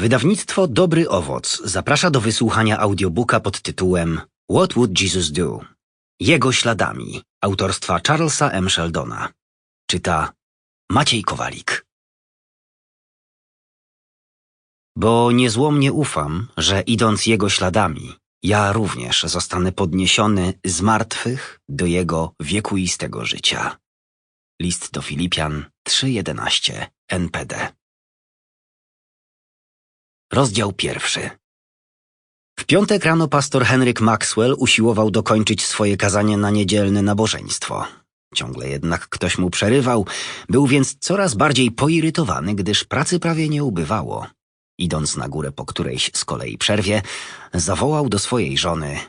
Wydawnictwo Dobry Owoc zaprasza do wysłuchania audiobooka pod tytułem What Would Jesus Do? Jego śladami autorstwa Charlesa M. Sheldona. Czyta Maciej Kowalik. Bo niezłomnie ufam, że idąc Jego śladami, ja również zostanę podniesiony z martwych do Jego wiekuistego życia. List do Filipian 3.11 NPD Rozdział pierwszy W piątek rano pastor Henryk Maxwell usiłował dokończyć swoje kazanie na niedzielne nabożeństwo. Ciągle jednak ktoś mu przerywał, był więc coraz bardziej poirytowany, gdyż pracy prawie nie ubywało. Idąc na górę po którejś z kolei przerwie, zawołał do swojej żony.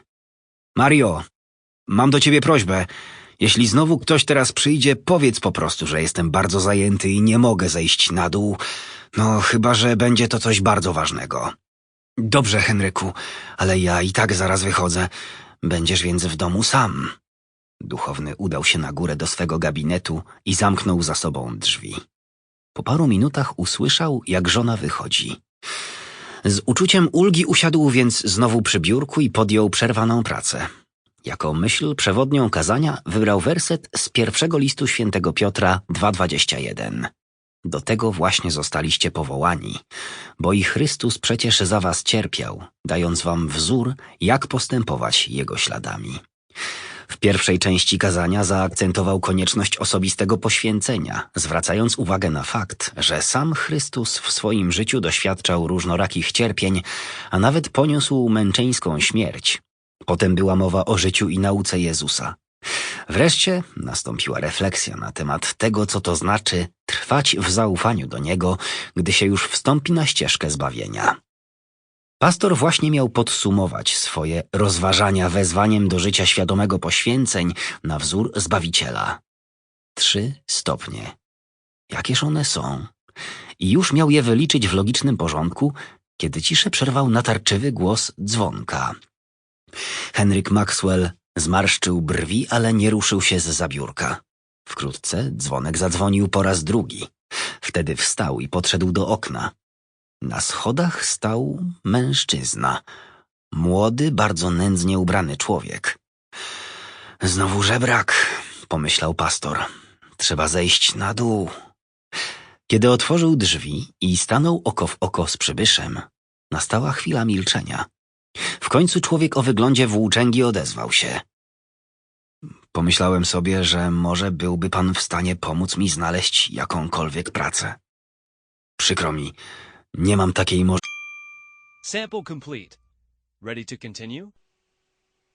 Mario, mam do ciebie prośbę. Jeśli znowu ktoś teraz przyjdzie, powiedz po prostu, że jestem bardzo zajęty i nie mogę zejść na dół. No, chyba, że będzie to coś bardzo ważnego. Dobrze, Henryku, ale ja i tak zaraz wychodzę. Będziesz więc w domu sam. Duchowny udał się na górę do swego gabinetu i zamknął za sobą drzwi. Po paru minutach usłyszał, jak żona wychodzi. Z uczuciem ulgi usiadł więc znowu przy biurku i podjął przerwaną pracę. Jako myśl przewodnią kazania wybrał werset z pierwszego listu świętego Piotra 2.21. Do tego właśnie zostaliście powołani, bo i Chrystus przecież za was cierpiał, dając wam wzór, jak postępować Jego śladami. W pierwszej części kazania zaakcentował konieczność osobistego poświęcenia, zwracając uwagę na fakt, że sam Chrystus w swoim życiu doświadczał różnorakich cierpień, a nawet poniósł męczeńską śmierć. Potem była mowa o życiu i nauce Jezusa. Wreszcie nastąpiła refleksja na temat tego, co to znaczy trwać w zaufaniu do Niego, gdy się już wstąpi na ścieżkę zbawienia. Pastor właśnie miał podsumować swoje rozważania wezwaniem do życia świadomego poświęceń na wzór Zbawiciela. Trzy stopnie. Jakież one są? I już miał je wyliczyć w logicznym porządku, kiedy ciszę przerwał natarczywy głos dzwonka. Henryk Maxwell zmarszczył brwi, ale nie ruszył się z zabiórka. Wkrótce dzwonek zadzwonił po raz drugi. Wtedy wstał i podszedł do okna. Na schodach stał mężczyzna. Młody, bardzo nędznie ubrany człowiek. Znowu żebrak, pomyślał pastor. Trzeba zejść na dół. Kiedy otworzył drzwi i stanął oko w oko z przybyszem, nastała chwila milczenia. W końcu człowiek o wyglądzie włóczęgi odezwał się. Pomyślałem sobie, że może byłby pan w stanie pomóc mi znaleźć jakąkolwiek pracę. Przykro mi, nie mam takiej możliwości. Sample complete. Ready to continue?